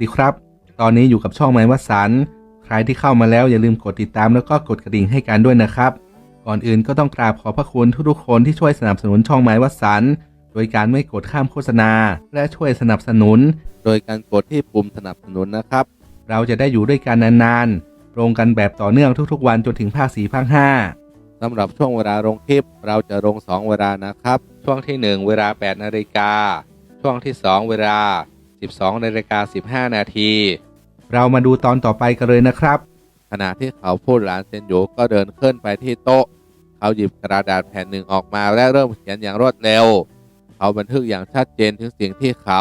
ดีครับ ตอนนี้อยู่กับช่องไม้วัดสัน ใครที่เข้ามาแล้วอย่าลืมกดติดตามแล้วก็กดกระดิ่งให้กันด้วยนะครับ ก่อนอื่นก็ต้องกราบขอพระคุณทุกๆคนที่ช่วยสนับสนุนช่องไม้วัดสัน โดยการไม่กดข้ามโฆษณา และช่วยสนับสนุน โดยการกดที่ปุ่มสนับสนุนนะครับ เราจะได้อยู่ด้วยกันนานๆ ลงกันแบบต่อเนื่องทุกๆ วันจนถึงภาคสี่ภาคห้าสำหรับช่วงเวลาลงคลิปเราจะลง 2 เวลานะครับ ช่วงที่ 1 เวลา 8 นาฬิกา ช่วงที่ 2 เวลา 12นาฬิกา15 นาที เรามาดูตอนต่อไปกันเลยนะครับ ขณะที่เขาพูดหลานเซนโยก็เดินขึ้นไปที่โต๊ะ เขาหยิบกระดาษแผ่นหนึ่งออกมาและเริ่มเขียนอย่างรวดเร็ว เขาบันทึกอย่างชัดเจนถึงสิ่งที่เขา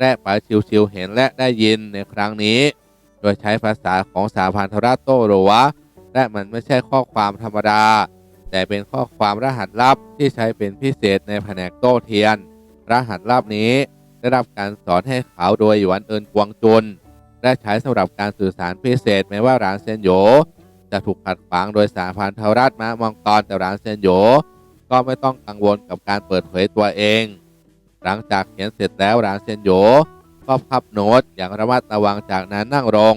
และป๋าชิวๆเห็นและได้ยินในครั้งนี้ โดยใช้ภาษาของสาพันธรัตโตโรวะและมันไม่ใช่ข้อความธรรมดา แต่เป็นข้อความรหัสลับที่ใช้เป็นพิเศษในแผนกโต้เทียน รหัสลับนี้ ได้รับการสอนให้เขาโดยหยวนเอินกวงจุนและใช้สำหรับการสื่อสารพิเศษแม้ว่าร้านเซนโยจะถูกขัดขวางโดยสาพันธรัฐมามองกรแต่ร้านเซนโยก็ไม่ต้องกังวลกับการเปิดเผยตัวเอง หลังจากเขียนเสร็จแล้วร้านเซนโยก็พับโน้ตอย่างระมัดระวังจากนั้นนั่งลง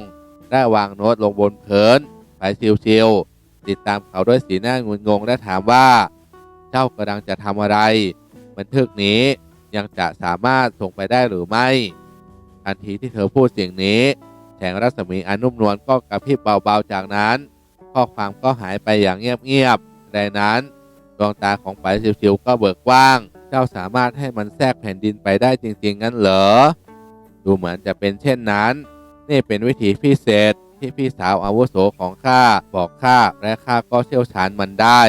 ได้วางโน้ตลงบนพื้นไปชิวๆติดตามเขาด้วยสีหน้างุนงงและถามว่า เจ้ากำลังจะทำอะไร บันทึกนี้ ยังจะสามารถส่งไปได้หรือไม่ ทันทีที่เธอพูดเสียงนี้ แสงรัศมีอันนุ่มนวลก็กระพริบเบาๆจากนั้น ข้อความก็หายไปอย่างเงียบๆดังนั้นดวงตาของไปชิวๆก็เบิกกว้าง เจ้าสามารถให้มันแทรกแผ่นดินไปได้จริงๆงั้นเหรอ ดูเหมือนจะเป็นเช่นนั้น นี่เป็นวิธีพิเศษที่พี่สาวอาวุโสของข้าบอกข้าและข้าก็เชี่ยวชาญมันได้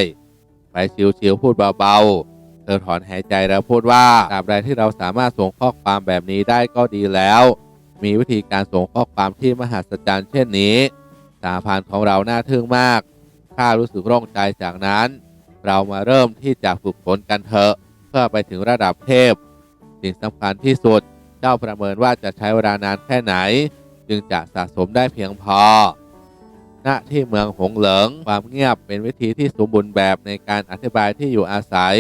ไปชิวๆพูดเบาๆ เธอถอนหายใจแล้วพูดว่าตราบใดที่เราสามารถส่งข้อความแบบนี้ได้ก็ดีแล้ว มีวิธีการส่งข้อความที่มหัศจรรย์เช่นนี้สาพานของเราน่าทึ่งมากข้ารู้สึกร่องใจจากนั้น เรามาเริ่มที่จะฝึกฝนกันเถอะ เพื่อไปถึงระดับเทพ สิ่งสำคัญที่สุดเจ้าประเมินว่าจะใช้เวลานานแค่ไหน จึงจะสะสมได้เพียงพอณที่เมืองหงเหลิง ความเงียบเป็นวิธีที่สมบูรณ์แบบในการอธิบายที่อยู่อาศัย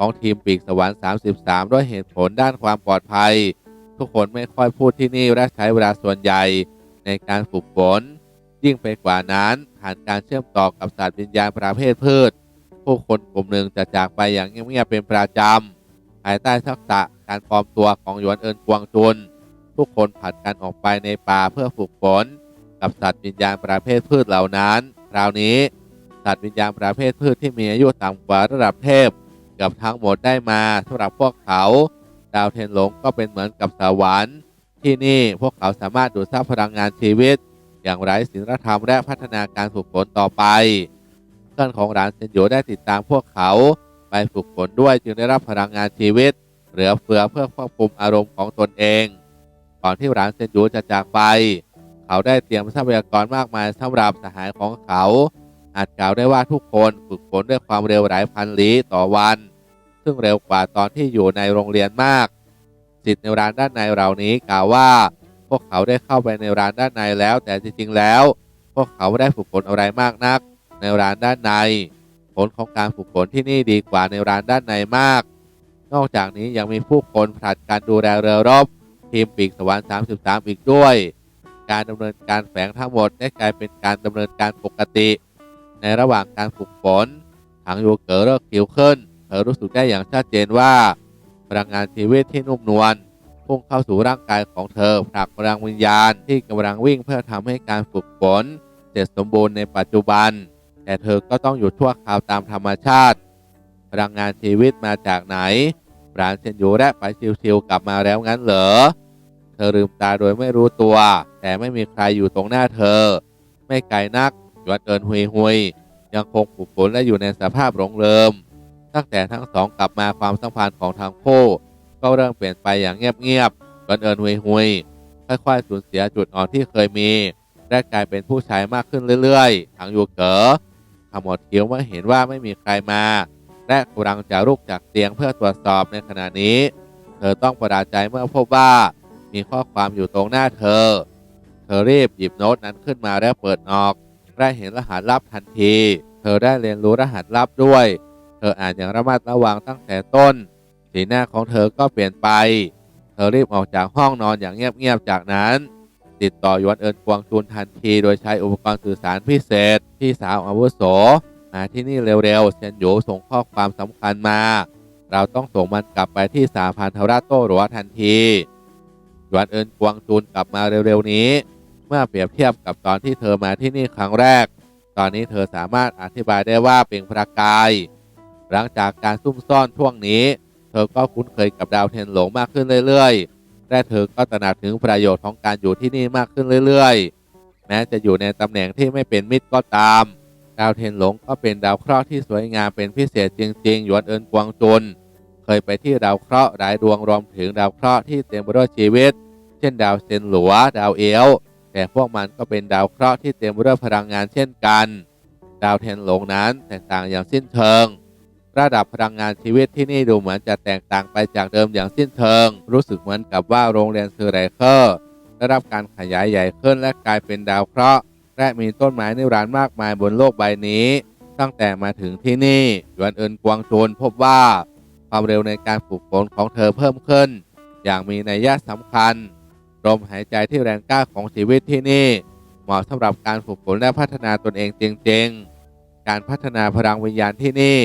ของทีมปีกสวรรค์ 33 ด้วยเหตุผลด้านความปลอดภัย ทุกคนไม่ค่อยพูดที่นี่และใช้เวลาส่วนใหญ่ในการฝึกฝน ยิ่งไปกว่านั้นผ่านการเชื่อมต่อกับสัตว์วิญญาณประเภทพืช ผู้คนกลุ่มหนึ่งจะจากไปอย่างเงียบๆเป็นประจำภายใต้ทักษะการปลอมตัวของหยวนเอินกวงจุน ทุกคนผัดกันออกไปในป่าเพื่อฝึกฝนกับสัตว์วิญญาณประเภทพืชเหล่านั้น คราวนี้ สัตว์วิญญาณประเภทพืชที่มีอายุต่ำกว่าระดับเทพ กือบทั้งหมดได้มาสำหรับพวกเขา ดาวเทนหลงก็เป็นเหมือนกับสวรรค์ ที่นี่พวกเขาสามารถดูดซับพลังงานชีวิต อย่างไร้ศีลธรรมและพัฒนาการฝึกฝนต่อไปเพื่อนของหลานเซนโยได้ติดตามพวกเขาไปฝึกฝนด้วยจึงได้รับพลังงานชีวิต เหลือเฟือเพื่อควบคุมอารมณ์ของตนเอง ก่อนที่หลานเซนโยจะจากไป เขาได้เตรียมทรัพยากรมากมายสำหรับสหายของเขาอาจกล่าวได้ว่าทุกคนฝึกฝนด้วยความเร็วหลายพันลี้ต่อวัน ซึ่งเร็วกว่าตอนที่อยู่ในโรงเรียนมากสิทธิ์ในร้านด้านในเหล่านี้กล่าวว่า พวกเขาได้เข้าไปในร้านด้านในแล้ว แต่จริงๆแล้ว พวกเขาไม่ได้ฝึกฝนอะไรมากนัก ในร้านด้านใน ผลของการฝึกฝนที่นี่ดีกว่าในร้านด้านในมาก นอกจากนี้ยังมีผู้คนผลัดการดูแลเรือรบทีมปีกสวรรค์33 อีกด้วย การดำเนินการแฝงทั้งหมดได้กลายเป็นการดำเนินการปกติ ในระหว่างการฝึกฝน ถังยูเก๋อเลิกคิวขึ้น รู้สึกได้อย่างชัดเจนว่า พลังงานชีวิตที่นุ่มนวลพุ่งเข้าสู่ร่างกายของเธอผลักพลังวิญญาณที่กำลังวิ่งเพื่อทำให้การฝึกฝนเสร็จสมบูรณ์ในปัจจุบัน แต่เธอก็ต้องอยู่ชั่วคราวตามธรรมชาติ พลังงานชีวิตมาจากไหนปราณเซนยูและไปชิวๆกลับมาแล้วงั้นเหรอ เธอลืมตาโดยไม่รู้ตัว แต่ไม่มีใครอยู่ตรงหน้าเธอ ไม่ไกลนักหยวนเอินหุยหุยยังคงฝึกฝนและอยู่ในสภาพหลงเริม ตั้งแต่ทั้งสองกลับมาความสัมพันธ์ของทั้งคู่ก็เริ่มเปลี่ยนไปอย่างเงียบๆหยวนเอินหุยหุยค่อยๆสูญเสียจุดอ่อนที่เคยมีและกลายเป็นผู้ชายมากขึ้นเรื่อยๆ ทางยูเก๋อขมวดคิ้วเมื่อเห็นว่าไม่มีใครมา และกำลังจะลุกจากเตียงเพื่อตรวจสอบในขณะนี้ เธอต้องประหลาดใจเมื่อพบว่ามีข้อความอยู่ตรงหน้าเธอ เธอรีบหยิบโน้ตนั้นขึ้นมาและเปิดออก ได้เห็นรหัสลับทันที เธอได้เรียนรู้รหัสลับด้วย เธออ่านอย่างระมัดระวังตั้งแต่ต้น สีหน้าของเธอก็เปลี่ยนไป เธอรีบออกจากห้องนอนอย่างเงียบๆจากนั้น ติดต่อยวนเอินกวางจูนทันทีโดยใช้อุปกรณ์สื่อสารพิเศษพี่สาวอาวุโสมาที่นี่เร็วๆเซียนหยูส่งข้อความสำคัญมา เราต้องส่งมันกลับไปที่สาพันธราชโต้หรัวทันทียวนเอินกวางจูนกลับมาเร็วๆนี้ เมื่อเปรียบเทียบกับตอนที่เธอมาที่นี่ครั้งแรก ตอนนี้เธอสามารถอธิบายได้ว่าเป็นพระกาย หลังจากการซุ่มซ่อนช่วงนี้ เธอก็คุ้นเคยกับดาวเทนหลงมากขึ้นเรื่อยๆ และเธอก็ตระหนักถึงประโยชน์ของการอยู่ที่นี่มากขึ้นเรื่อยๆ แม้จะอยู่ในตำแหน่งที่ไม่เป็นมิตรก็ตาม ดาวเทนหลงก็เป็นดาวเคราะห์ที่สวยงามเป็นพิเศษจริงๆ หยวนเอินกวางจุน เคยไปที่ดาวเคราะห์หลายดวงรวมถึงดาวเคราะห์ที่เต็มไปด้วยชีวิต เช่น ดาวเซนหลัว ดาวเอลแต่พวกมันก็เป็นดาวเคราะห์ที่เต็มไปด้วยพลังงานเช่นกัน ดาวเทนหลงนั้นแตกต่างอย่างสิ้นเชิง ระดับพลังงานชีวิตที่นี่ดูเหมือนจะแตกต่างไปจากเดิมอย่างสิ้นเชิง รู้สึกเหมือนกับว่าโรงเรียนซือไรเคอร์ได้รับการขยายใหญ่ขึ้นและกลายเป็นดาวเคราะห์และมีต้นไม้นิรันดร์มากมายบนโลกใบนี้ ตั้งแต่มาถึงที่นี่หยวนเอินกวางโจนพบว่า ความเร็วในการฝึกฝนของเธอเพิ่มขึ้น อย่างมีนัยยะสำคัญลมหายใจที่แรงกล้าของชีวิตที่นี่ เหมาะสำหรับการฝึกฝนและพัฒนาตนเองจริงๆ การพัฒนาพลังวิญญาณที่นี่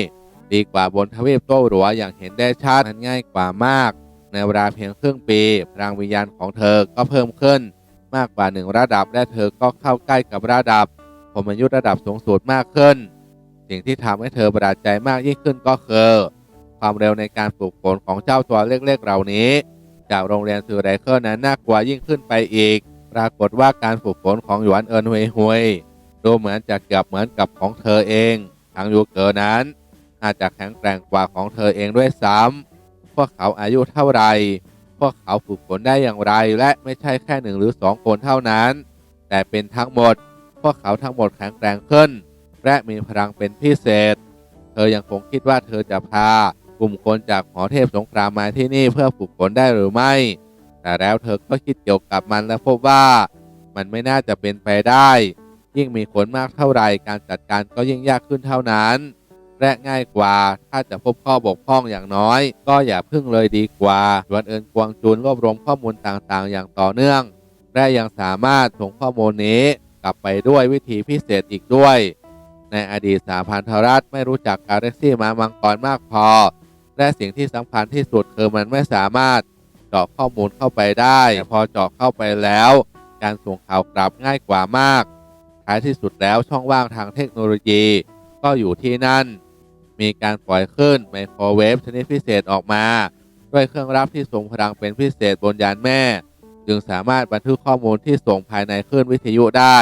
ดีกว่าบนทวีปโต้หรัวอย่างเห็นได้ชัดนั้นง่ายกว่ามาก ในเวลาเพียงครึ่งปีพลังวิญญาณของเธอก็เพิ่มขึ้น มากกว่าหนึ่งระดับและเธอก็เข้าใกล้กับระดับพมายุทธระดับสูงสุดมากขึ้น สิ่งที่ทำให้เธอประหลาดใจมากยิ่งขึ้นก็คือความเร็วในการฝึกฝนของเจ้าตัวเล็กๆเหล่านี้ จากโรงเรียนซูไรเคิลนั้นน่ากลัวยิ่งขึ้นไปอีก ปรากฏว่าการฝึกฝนของหยวนเอินฮวยฮวยดูเหมือนจะเกือบเหมือนกับของเธอเองทางยูเกอนั้น อาจจะแข็งแกร่งกว่าของเธอเองด้วยซ้ำพวกเขาอายุเท่าไร พวกเขาฝึกฝนได้อย่างไร และไม่ใช่แค่หนึ่งหรือสองคนเท่านั้น แต่เป็นทั้งหมด พวกเขาทั้งหมดแข็งแกร่งขึ้น และมีพลังเป็นพิเศษ เธอยังคงคิดว่าเธอจะพากลุ่มคนจากหอเทพสงครามมาที่นี่เพื่อฝึกฝนได้หรือไม่ แต่แล้วเธอก็คิดเกี่ยวกับมันและพบว่า มันไม่น่าจะเป็นไปได้ ยิ่งมีคนมากเท่าไรการจัดการก็ยิ่งยากขึ้นเท่านั้น และง่ายกว่า ถ้าจะพบข้อบกพร่องอย่างน้อย ก็อย่าพึ่งเลยดีกว่าหยวนเอินกวางจูนรวบรวมข้อมูลต่างๆ อย่างต่อเนื่อง และยังสามารถส่งข้อมูลนี้กลับไปด้วยวิธีพิเศษอีกด้วย ในอดีตสาพันธรัฐไม่รู้จักกาแล็กซี่มามังกรมากพอ และสิ่งที่สำคัญที่สุดคือมันไม่สามารถเจาะข้อมูลเข้าไปได้แต่พอเจาะเข้าไปแล้ว การส่งข่าวกลับง่ายกว่ามากท้ายที่สุดแล้วช่องว่างทางเทคโนโลยี ก็อยู่ที่นั่น มีการปล่อยคลื่นไมโครเวฟชนิดพิเศษออกมา ด้วยเครื่องรับที่ทรงพลังเป็นพิเศษบนยานแม่ จึงสามารถบันทึกข้อมูลที่ส่งภายในคลื่นวิทยุได้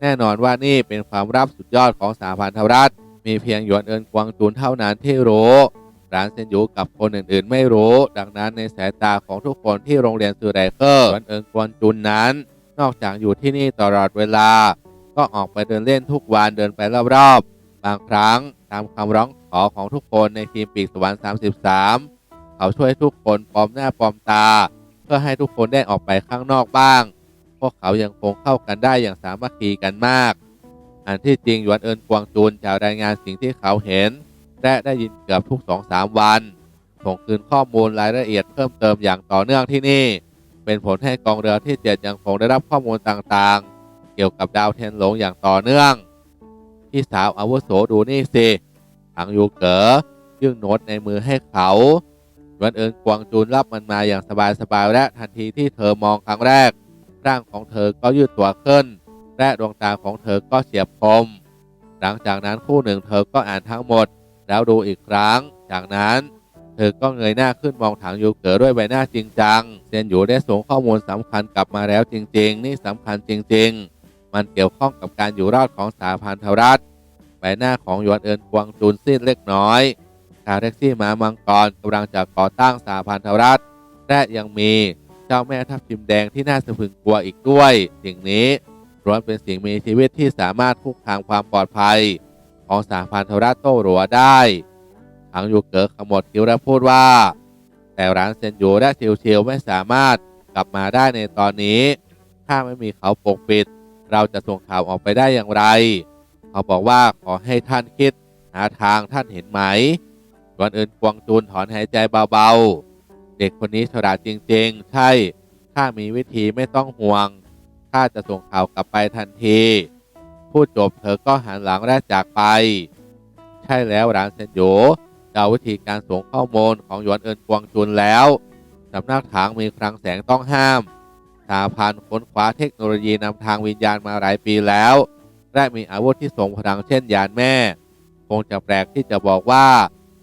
แน่นอนว่านี่เป็นความลับสุดยอดของสาพันธรัฐ มีเพียงหยวนเอินกวางจูนเท่านั้นที่รู้ร้านเซนยูกับคนอื่นๆ ไม่รู้ ดังนั้นในสายตาของทุกคนที่โรงเรียนซูไรเกอร์หยวนเอินกวางจูนนั้น นอกจากอยู่ที่นี่ตลอดเวลา ก็ออกไปเดินเล่นทุกวันเดินไปรอบๆบางครั้ง ตามคำร้องขอของทุกคนในทีมปีกสวรรค์33 เขาช่วยทุกคนปลอมหน้าปลอมตา เพื่อให้ทุกคนได้ออกไปข้างนอกบ้าง พวกเขายังคงเข้ากันได้อย่างสามัคคีกันมาก อันที่จริงหยวนเอินกวางจูนจะรายงานสิ่งที่เขาเห็น และได้ยินเกือบทุกสองสามวัน ส่งคืนข้อมูลรายละเอียดเพิ่มเติมอย่างต่อเนื่องที่นี่ เป็นผลให้กองเรือที่เจ็ดยังคงได้รับข้อมูลต่างๆ เกี่ยวกับดาวเทียนหลงอย่างต่อเนื่อง พี่สาวอาวุโสดูนี่สิทางยูเก๋อยื่นโน้ตในมือให้เขาหยวนเอินกวางจูนรับมันมาอย่างสบายๆและทันทีที่เธอมองครั้งแรก ร่างของเธอก็ยืดตัวขึ้น และดวงตาของเธอก็เฉียบคม หลังจากนั้นคู่หนึ่งเธอก็อ่านทั้งหมด แล้วดูอีกครั้ง จากนั้นเธอก็เงยหน้าขึ้นมองถังยูเก๋อด้วยใบหน้าจริงจังเซียนหยูได้ส่งข้อมูลสำคัญกลับมาแล้วจริง ๆ นี่สำคัญจริง ๆ มันเกี่ยวข้องกับการอยู่รอดของสาพันธรัฐใบหน้าของหยวนเอินกวางจูนซีดเล็กน้อยชาแท็กซี่มามังกรกำลังจะก่อตั้งสาพันธรัฐและยังมีเจ้าแม่ทับทิมแดงที่น่าสะพรึงกลัวอีกด้วย สิ่งนี้ล้วนเป็นสิ่งมีชีวิตที่สามารถคุกคามความปลอดภัย ของสาพันธรัฐโต้หรัวได้ทางยูเกิร์ขมวดคิ้วและพูดว่า แต่ร้านเซนยูและชิวชิวไม่สามารถกลับมาได้ในตอนนี้ ถ้าไม่มีเขาปกปิด เราจะส่งข่าวออกไปได้อย่างไร เขาบอกว่าขอให้ท่านคิดหาทางท่านเห็นไหม ก่อนอื่นกวางจูนถอนหายใจเบาๆ เด็กคนนี้ฉลาดจริงๆ ใช่ถ้ามีวิธีไม่ต้องห่วง ข้าจะส่งข่าวกลับไปทันที พูดจบเธอก็หันหลังและจากไป ใช่แล้วร้านเซนโยเดาวิธีการส่งข้อมูลของหยวนเอินกวางจุนแล้วสำนักถางมีคลังแสงต้องห้าม สาพันธ์ค้นคว้าเทคโนโลยีนำทางวิญญาณมาหลายปีแล้ว และมีอาวุธที่ทรงพลังเช่นยานแม่ คงจะแปลกที่จะบอกว่า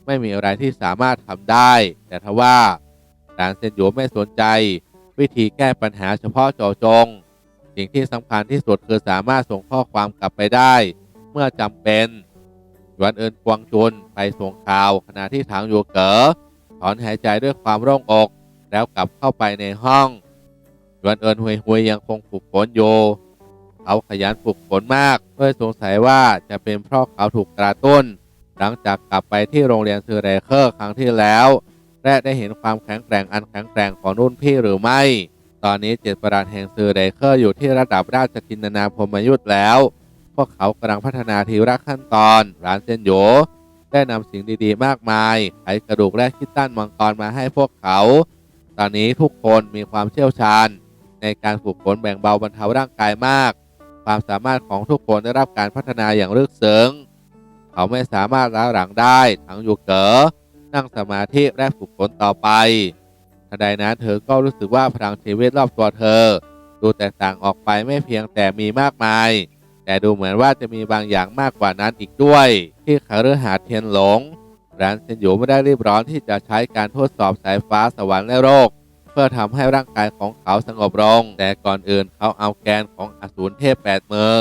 ไม่มีอะไรที่สามารถทำได้ แต่ทว่าร้านเซนโยไม่สนใจ วิธีแก้ปัญหาเฉพาะเจาะจง สิ่งที่สำคัญที่สุดคือสามารถส่งข้อความกลับไปได้ เมื่อจำเป็นหยวนเอินกวางจุนไปส่งข่าวขณะที่ถางอยู่เก๋อถอนหายใจด้วยความโล่งอก แล้วกลับเข้าไปในห้อง วนเอินหุยหุยยังคงฝึกฝนอยู่เขาขยันฝึกฝนมากด้วยสงสัยว่าจะเป็นเพราะเขาถูกกระตุ้น หลังจากกลับไปที่โรงเรียนซือเรเคอร์ครั้งที่แล้วและได้เห็นความแข็งแกร่งอันแข็งแกร่งของรุ่นพี่หรือไม่ ตอนนี้เจ็ดประหลาดแห่งซือเรเคอร์อยู่ที่ระดับราชกินนาพมยุทธ์แล้ว พวกเขากำลังพัฒนาทีละขั้นตอน ร้านเซนโยได้นำสิ่งดีๆ มากมายไขกระดูกและคิดตั้นมังกรมาให้พวกเขา ตอนนี้ทุกคนมีความเชี่ยวชาญ ในการฝึกฝนแบ่งเบาบรรเทาร่างกายมาก ความสามารถของทุกคนได้รับการพัฒนาอย่างลึกซึ้งเขาไม่สามารถล้าหลังได้ทั้งอยู่เก๋อนั่งสมาธิและฝึกฝนต่อไปทันใดนั้นเธอก็รู้สึกว่าพลังชีวิตรอบตัวเธอ ดูแตกต่างออกไปไม่เพียงแต่มีมากมาย แต่ดูเหมือนว่าจะมีบางอย่างมากกว่านั้นอีกด้วย ที่คาฤหาเทียนหลงร้านเซนหยูไม่ได้รีบร้อนที่จะใช้การทดสอบสายฟ้าสวรรค์และโรค พื่อทำให้ร่างกายของเขาสงบลงแต่ก่อนอื่นเขาเอาแกนของอสูรเทพแปดมือ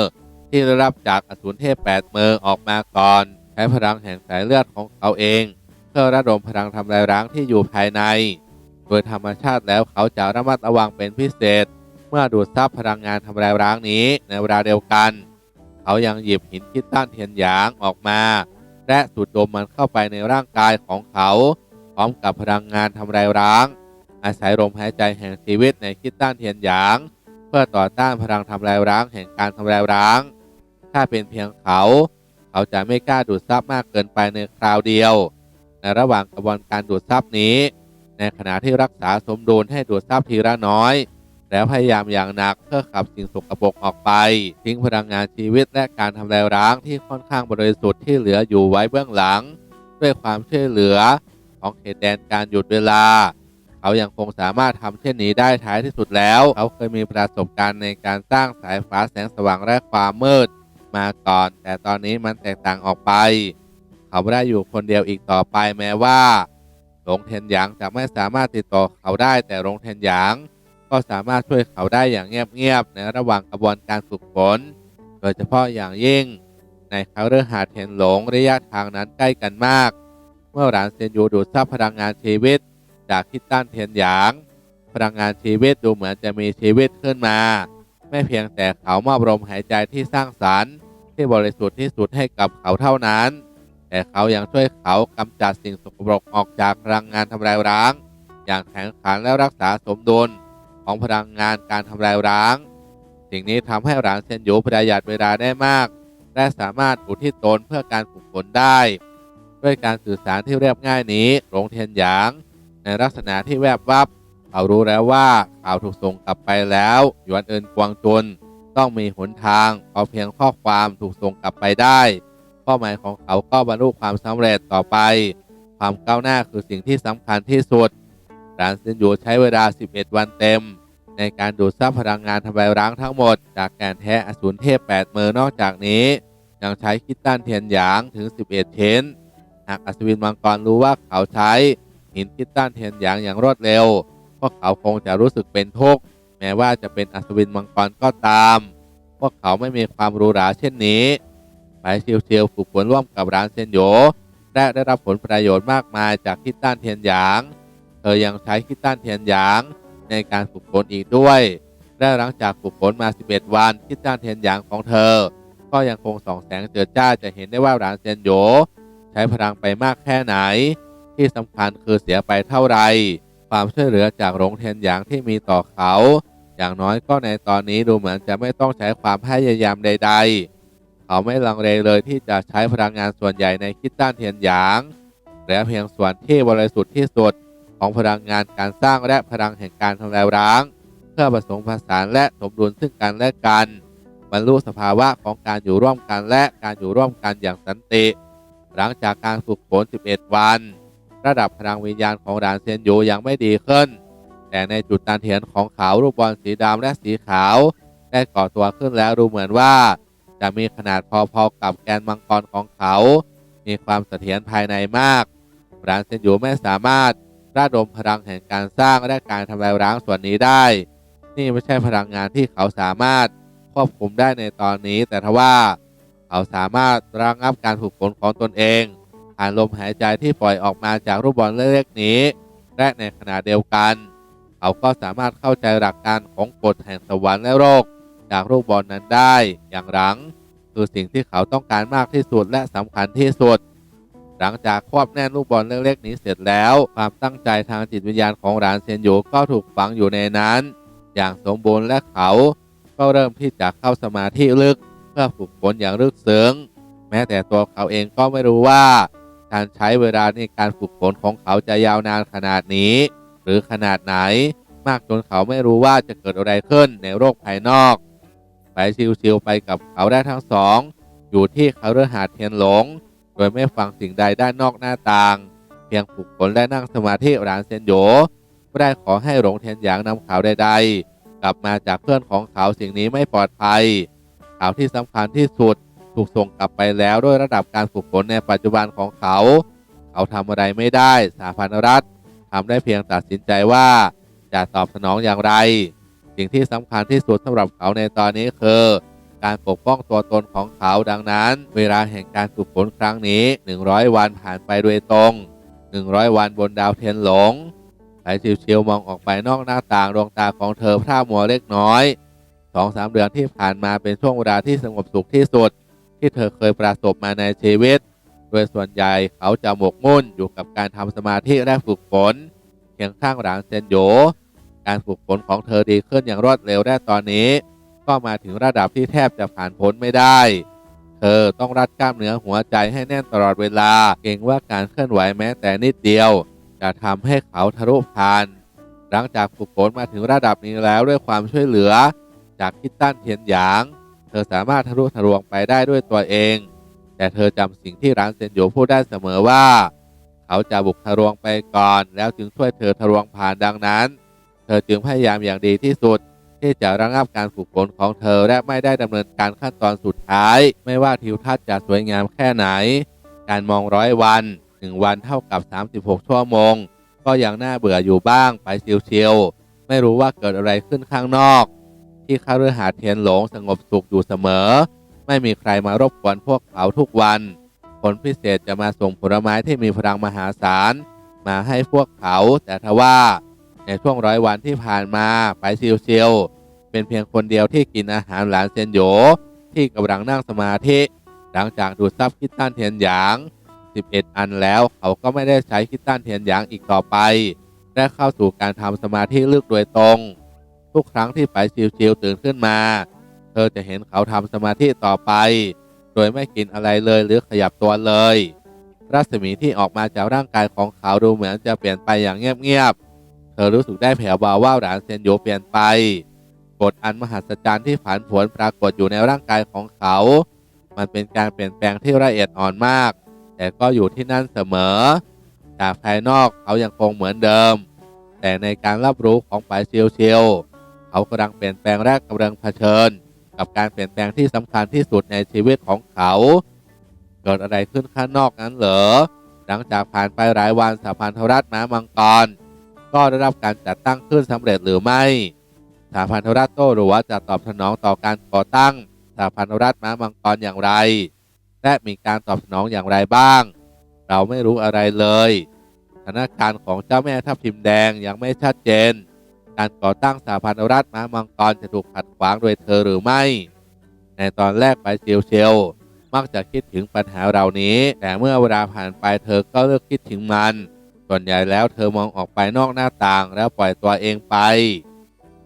ที่ได้รับจากอสูรเทพแปดมือออกมาก่อน ใช้พลังแห่งสายเลือดของเขาเอง เพื่อระดมพลังทำลายล้างที่อยู่ภายใน โดยธรรมชาติแล้วเขาจะระมัดระวังเป็นพิเศษ เมื่อดูดซับพลังงานทำลายล้างนี้ในเวลาเดียวกัน เขายังหยิบหินคิดต้านเทียนหยางออกมา และสูดดมมันเข้าไปในร่างกายของเขา พร้อมกับพลังงานทำลายล้าง อาศัยลมหายใจแห่งชีวิตในคิดต้านเทียนหยาง เพื่อต่อต้านพลังทำลายล้างแห่งการทำลายล้าง ถ้าเป็นเพียงเขา เขาจะไม่กล้าดูดซับมากเกินไปในคราวเดียว ในระหว่างกระบวนการดูดซับนี้ ในขณะที่รักษาสมดุลให้ดูดซับทีละน้อย แล้วพยายามอย่างหนักเพื่อขับสิ่งสกปรกออกไป ทิ้งพลังงานชีวิตและการทำลายร้างที่ค่อนข้างบริสุทธิ์ที่เหลืออยู่ไว้เบื้องหลัง ด้วยความช่วยเหลือของเขตแดนการหยุดเวลา เขายังคงสามารถทำเช่นนี้ได้ท้ายที่สุดแล้ว เขาเคยมีประสบการณ์ในการสร้างสายฟ้าแสงสว่างและความมืด มาก่อน แต่ตอนนี้มันแตกต่างออกไป เขาไม่ได้อยู่คนเดียวอีกต่อไปแม้ว่าหลงเทียนหยางจะไม่สามารถติดต่อเขาได้แต่หลงเทียนหยาง ก็สามารถช่วยเขาได้อย่างเงียบๆในระหว่างกระบวนการฝึกฝนโดยเฉพาะอย่างยิ่ง ในเขาเรือหาเทียนหลงระยะทางนั้นใกล้กันมาก เมื่อหลานเซนยูดูดซับพลังงานชีวิต จากคิดต้านเทียนหยาง พลังงานชีวิตดูเหมือนจะมีชีวิตขึ้นมา ไม่เพียงแต่เขามอบลมหายใจที่สร้างสรรค์ ที่บริสุทธิ์ที่สุดให้กับเขาเท่านั้น แต่เขายังช่วยเขากำจัดสิ่งสกปรกออกจากพลังงานทำลายร้าง อย่างแข็งขันและรักษาสมดุลของพลังงานการทำลายร้าง สิ่งนี้ทำให้หลานเซนยูประหยัดเวลาได้มาก และสามารถอุทิศตนเพื่อการฝึกฝนได้ ด้วยการสื่อสารที่เรียบง่ายนี้หลงเทียนหยาง ในลักษณะที่แวบวับเขารู้แล้วว่าข่าวถูกส่งกลับไปแล้วหยวนเอินกวางจนต้องมีหนทางพอเพียงข้อความถูกส่งกลับไปได้เป้าหมายของเขาก็บรรลุความสำเร็จต่อไป ความก้าวหน้าคือสิ่งที่สำคัญที่สุดรานซินยูใช้เวลา 11 วันเต็ม ในการดูดซับพลังงานทำลายร้างทั้งหมด จากแกนแท้อสูรเทพ 8 มือนอกจากนี้ ยังใช้คิดต้านเทียนหยางถึง 11ชิ้นหากอัศวินมังกรรู้ว่าเขาใช้ หินคิดต้านเทียนหยางอย่างรวดเร็ว พวกเขาคงจะรู้สึกเป็นทุกข์แม้ว่าจะเป็นอัศวินมังกรก็ตาม พวกเขาไม่มีความรู้ราเช่นนี้ไปเชียวๆฝึกฝนร่วมกับร้านเซนโยและได้รับผลประโยชน์มากมายจากคิดต้านเทียนหยาง เธอยังใช้คิดต้านเทียนหยาง ในการฝึกฝนอีกด้วยและหลังจากฝึกฝนมา 11 วันคิดต้านเทียนหยางของเธอ ก็ยังคงส่องแสงเจิดจ้าจะเห็นได้ว่าร้านเซนโยใช้พลังไปมากแค่ไหน ที่สำคัญคือเสียไปเท่าไร ความช่วยเหลือจากโรงเทียนหยางที่มีต่อเขา อย่างน้อยก็ในตอนนี้ดูเหมือนจะไม่ต้องใช้ความพยายามใด ๆ เขาไม่ลังเลเลยที่จะใช้พลังงานส่วนใหญ่ในคิดต้านเทียนหยาง และเพียงส่วนที่บริสุทธิ์ที่สุดของพลังงานการสร้างและพลังแห่งการทำลายร้างพื่อผสมผสานและสมดุลซึ่งกันและกันบรรลุสภาวะของการอยู่ร่วมกันและการอยู่ร่วมกันอย่างสันติ หลังจากการฝึกฝน 11 วัน ระดับพลังวิญญาณของหลานเซียนยูยังไม่ดีขึ้น แต่ในจุดตันเทียนของเขารูปบอลสีดำและสีขาว ได้ก่อตัวขึ้นแล้วดูเหมือนว่า จะมีขนาดพอๆกับแกนมังกรของเขา มีความเสถียรภายในมากหลานเซียนยูไม่สามารถระดมพลังแห่งการสร้างและการทำลายล้างส่วนนี้ได้ นี่ไม่ใช่พลังงานที่เขาสามารถควบคุมได้ในตอนนี้ แต่ทว่า เขาสามารถระงับการฝึกฝนของตนเอง ผ่านลมหายใจที่ปล่อยออกมาจากรูปบอลเล็กๆนี้ และในขณะเดียวกัน เขาก็สามารถเข้าใจหลักการของกฎแห่งสวรรค์และโลกจากรูปบอลนั้นได้อย่างหลัง คือสิ่งที่เขาต้องการมากที่สุดและสำคัญที่สุด หลังจากควบแน่นลูกบอลเล็กๆนี้เสร็จแล้ว ความตั้งใจทางจิตวิญญาณของหลานเซียนโยก็ถูกฝังอยู่ในนั้น อย่างสมบูรณ์และเขาก็เริ่มที่จะเข้าสมาธิลึก เพื่อฝึกฝนอย่างลึกซึ้งแม้แต่ตัวเขาเองก็ไม่รู้ว่า การใช้เวลาในการฝึกฝนของเขาจะยาวนานขนาดนี้ หรือขนาดไหน มากจนเขาไม่รู้ว่าจะเกิดอะไรขึ้นในโลกภายนอกไปชิวๆไปกับเขาได้ทั้งสอง อยู่ที่เขาเรือหาดเทียนหลง โดยไม่ฟังสิ่งใดด้านนอกหน้าต่าง เพียงฝึกฝนและนั่งสมาธิร้านเซนโยไม่ได้ขอให้หลงเทียนหยางนำข่าวใดๆกลับมาจากเพื่อนของเขาสิ่งนี้ไม่ปลอดภัยข่าวที่สำคัญที่สุด ถูกส่งกลับไปแล้วด้วยระดับการฝึกฝนในปัจจุบันของเขา เขาทำอะไรไม่ได้สาพันธรัฐทำได้เพียงตัดสินใจว่าจะตอบสนองอย่างไร สิ่งที่สำคัญที่สุดสำหรับเขาในตอนนี้คือ การปกป้องตัวตนของเขาดังนั้น เวลาแห่งการฝึกฝนครั้งนี้ 100 วันผ่านไปโดยตรง 100 วันบนดาวเทียนหลงไหลชิวๆมองออกไปนอกหน้าต่างดวงตาของเธอพร่ามัวเล็กน้อยสองสามเดือนที่ผ่านมาเป็นช่วงเวลาที่สงบสุขที่สุด ที่เธอเคยประสบมาในชีวิต โดยส่วนใหญ่เขาจะหมกมุ่นอยู่กับการทำสมาธิและฝึกฝนเคียงข้างหลังเซนโยการฝึกฝนของเธอดีขึ้นอย่างรวดเร็วและตอนนี้ ก็มาถึงระดับที่แทบจะผ่านพ้นไม่ได้ เธอต้องรัดกล้ามเนื้อหัวใจให้แน่นตลอดเวลา เกรงว่าการเคลื่อนไหวแม้แต่นิดเดียว จะทำให้เขาทะลุผ่าน หลังจากฝึกฝนมาถึงระดับนี้แล้วด้วยความช่วยเหลือ จากคิดตันเทียนหยาง ธอสามารถทะลุทะลวงไปได้ด้วยตัวเอง แต่เธอจำสิ่งที่ร้านเซนโยพูดได้เสมอว่า เขาจะบุกทะลวงไปก่อน แล้วจึงช่วยเธอทะลวงผ่านดังนั้น เธอจึงพยายามอย่างดีที่สุด ที่จะระงับการฝึกฝนของเธอและไม่ได้ดำเนินการขั้นตอนสุดท้าย ไม่ว่าทิวทัศน์จะสวยงามแค่ไหน การมองร้อยวันหนึ่งวันเท่ากับ 36 ชั่วโมง ก็ยังน่าเบื่ออยู่บ้างไปชิวๆไม่รู้ว่าเกิดอะไรขึ้นข้างนอก ที่คาฤหาสน์เทียนหลงสงบสุขอยู่เสมอ ไม่มีใครมารบกวนพวกเขาทุกวัน คนพิเศษจะมาส่งผลไม้ที่มีพลังมหาศาล มาให้พวกเขา แต่ทว่า ในช่วงร้อยวันที่ผ่านมาไปชิวๆเป็นเพียงคนเดียวที่กินอาหารหลานเซนโยที่กำลังนั่งสมาธิ หลังจากดูดซับคิดตันเทียนหยาง 11 อันแล้วเขาก็ไม่ได้ใช้คิดตันเทียนหยางอีกต่อไปและเข้าสู่การทำสมาธิลึกโดยตรง ทุกครั้งที่ไปชิวๆตื่นขึ้นมา เธอจะเห็นเขาทำสมาธิต่อไป โดยไม่กินอะไรเลยหรือขยับตัวเลย รัศมีที่ออกมาจากร่างกายของเขาดูเหมือนจะเปลี่ยนไปอย่างเงียบๆ เธอรู้สึกได้แผ่วเบาว่าหลานเซนโยเปลี่ยนไปกฎอันมหัศจรรย์ที่ผันผวนปรากฏอยู่ในร่างกายของเขา มันเป็นการเปลี่ยนแปลงที่ละเอียดอ่อนมาก แต่ก็อยู่ที่นั่นเสมอ จากภายนอกเขายังคงเหมือนเดิม แต่ในการรับรู้ของปายเชียวเชียว เขากำลังเปลี่ยนแปลงและกำลังเผชิญ กับการเปลี่ยนแปลงที่สำคัญที่สุดในชีวิตของเขา เกิดอะไรขึ้นข้างนอกนั้นเหรอหลังจากผ่านไปหลายวันสาพันธรัฐม้ามังกร ก็ได้รับการจัดตั้งขึ้นสำเร็จหรือไม่สาพันธรัฐโต้หรือว่าจะตอบสนองต่อการก่อตั้งสาพันธรัฐม้ามังกรอย่างไร และมีการตอบสนองอย่างไรบ้าง เราไม่รู้อะไรเลยสถานการณ์ของเจ้าแม่ทับทิมแดงยังไม่ชัดเจน การก่อตั้งสาพันธรัฐม้ามังกรจะถูกขัดขวางโดยเธอหรือไม่ ในตอนแรกไปเชียวเชียวมักจะคิดถึงปัญหาเหล่านี้ แต่เมื่อเวลาผ่านไปเธอก็เลิกคิดถึงมัน ส่วนใหญ่แล้วเธอมองออกไปนอกหน้าต่างแล้วปล่อยตัวเองไป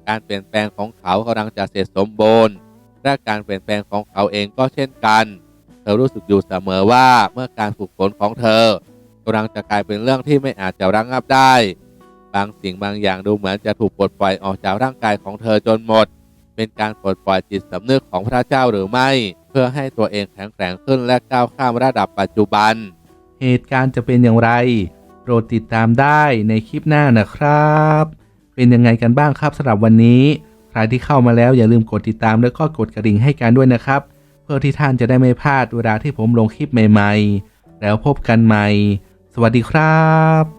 การเปลี่ยนแปลงของเขากำลังจะเสร็จสมบูรณ์และการเปลี่ยนแปลงของเขาเองก็เช่นกัน เธอรู้สึกอยู่เสมอว่าเมื่อการฝึกฝนของเธอกำลังจะกลายเป็นเรื่องที่ไม่อาจจะระงับได้ บางสิ่งบางอย่างดูเหมือนจะถูกปลดปล่อยออกจากร่างกายของเธอจนหมด เป็นการปลดปล่อยจิตสำนึกของพระเจ้าหรือไม่ เพื่อให้ตัวเองแข็งแกร่งขึ้นและก้าวข้ามระดับปัจจุบัน เหตุการณ์จะเป็นอย่างไร โปรดติดตามได้ในคลิปหน้านะครับ เป็นยังไงกันบ้างครับสำหรับวันนี้ ใครที่เข้ามาแล้วอย่าลืมกดติดตามแล้วก็กดกระดิ่งให้กันด้วยนะครับ เพื่อที่ท่านจะได้ไม่พลาดเวลาที่ผมลงคลิปใหม่ ๆ แล้วพบกันใหม่ สวัสดีครับ